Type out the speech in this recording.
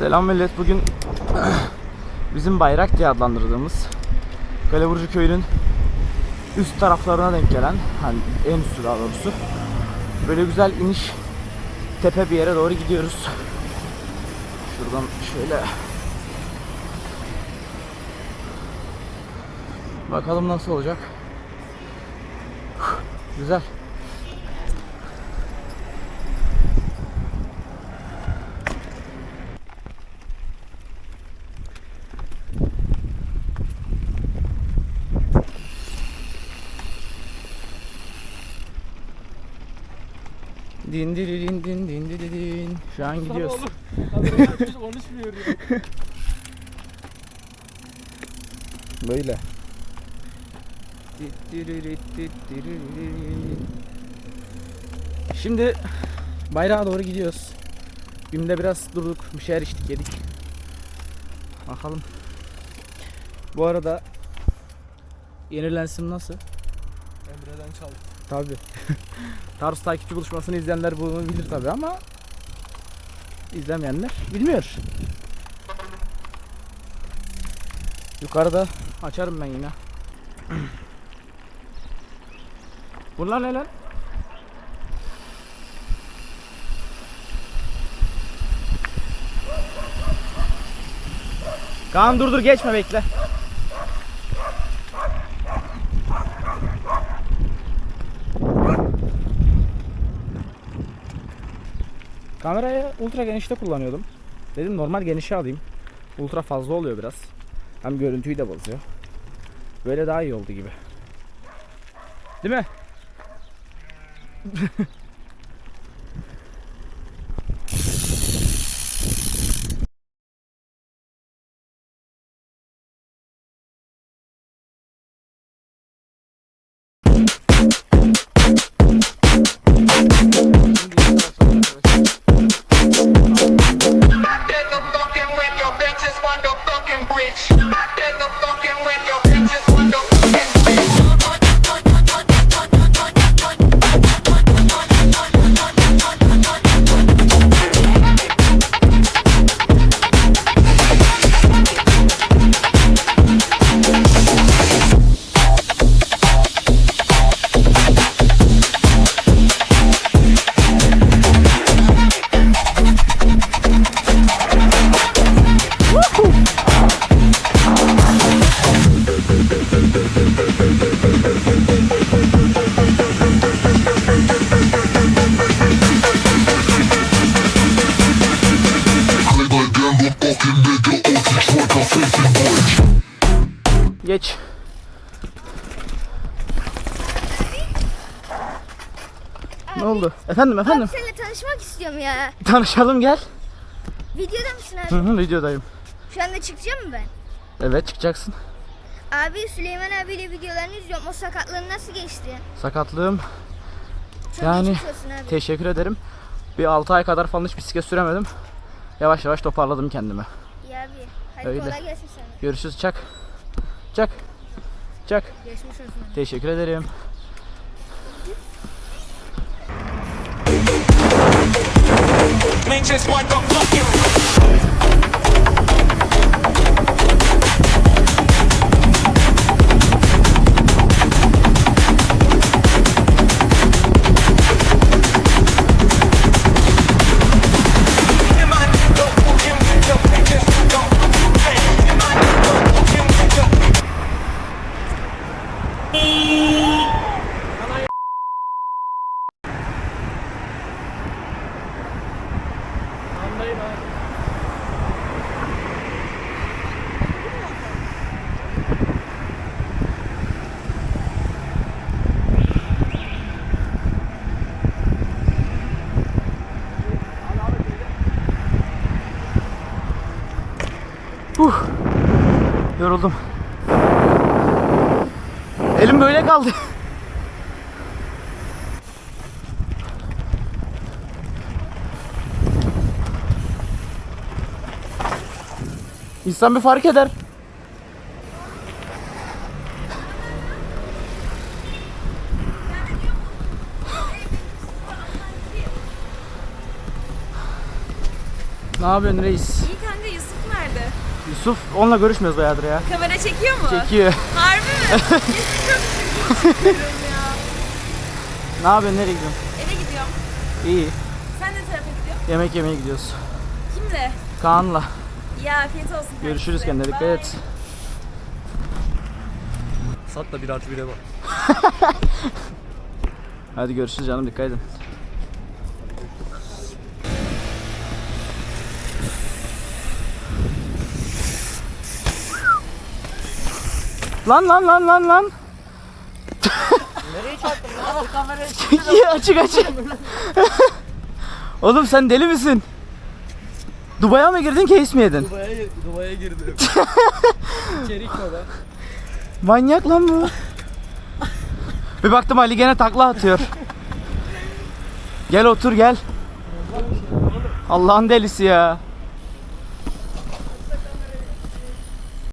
Selam millet. Bugün bizim bayrak diye adlandırdığımız Kaleburcu köyünün üst taraflarına denk gelen hani en üstü daha doğrusu böyle güzel iniş tepe bir yere doğru gidiyoruz. Şuradan şöyle bakalım nasıl olacak. Güzel. Din din din din din din din. Şu an gidiyoruz. Böyle. Şimdi bayrağa doğru gidiyoruz. Günde biraz durduk, bir şeyler içtik, yedik. Bakalım. Bu arada yeni lensim nasıl? Emre'den çaldım. Tabi. Tarsus takipçi buluşmasını izleyenler bunu bilir tabi ama izlemeyenler bilmiyor. Yukarıda açarım ben yine. Bunlar ne lan? Kaan dur dur geçme bekle. Kamerayı ultra genişte kullanıyordum. Dedim normal genişe alayım. Ultra fazla oluyor biraz. Hem görüntüyü de bozuyor. Böyle daha iyi oldu gibi. Değil mi? Bitches want the fucking bridge. I take the fucking window. Bitches want the fucking bridge. Geç. Ne oldu? Efendim efendim. Abi seninle tanışmak istiyorum ya. Tanışalım gel. Videoda mısın Hı abi? hı videodayım. Şu anda çıkacağım mı ben? Evet çıkacaksın. Abi Süleyman abiyle videolarını izliyorum. O sakatlığın nasıl geçti? Sakatlığım Çok Yani teşekkür ederim. Bir 6 ay kadar falan hiç bisiklet süremedim. Yavaş yavaş toparladım kendimi. Abi. Hadi Öyle. kolay gelsin sana. Görüşürüz çak. Çak. Çak. Geçmiş olsun. Teşekkür ederim. Bitches Yoruldum. Elim böyle kaldı. İnsan bir fark eder. Ne yapıyorsun reis? İyi? Yusuf onunla görüşmüyoruz bayağıdır ya. Kamera çekiyor mu? Çekiyor. Harbi mi? Kesin çok ya. ne yapıyorsun nereye gidiyorsun? Eve gidiyorum. İyi. Sen ne tarafa gidiyorsun? Yemek yemeye gidiyoruz. Kimle? Kaan'la. Ya afiyet olsun. kardeşim. Görüşürüz kendine dikkat Bye. et. Sat da bir artı bire bak. Hadi görüşürüz canım dikkat edin. Lan lan lan lan lan. Nereye çarptın lan? Kamerayı açık açık. Oğlum sen deli misin? Dubai'ye mi girdin case mi yedin? Dubai'ye Dubai'ye girdim. İçerik o da. Manyak lan bu. Bir baktım Ali gene takla atıyor. Gel otur gel. Allah'ın delisi ya.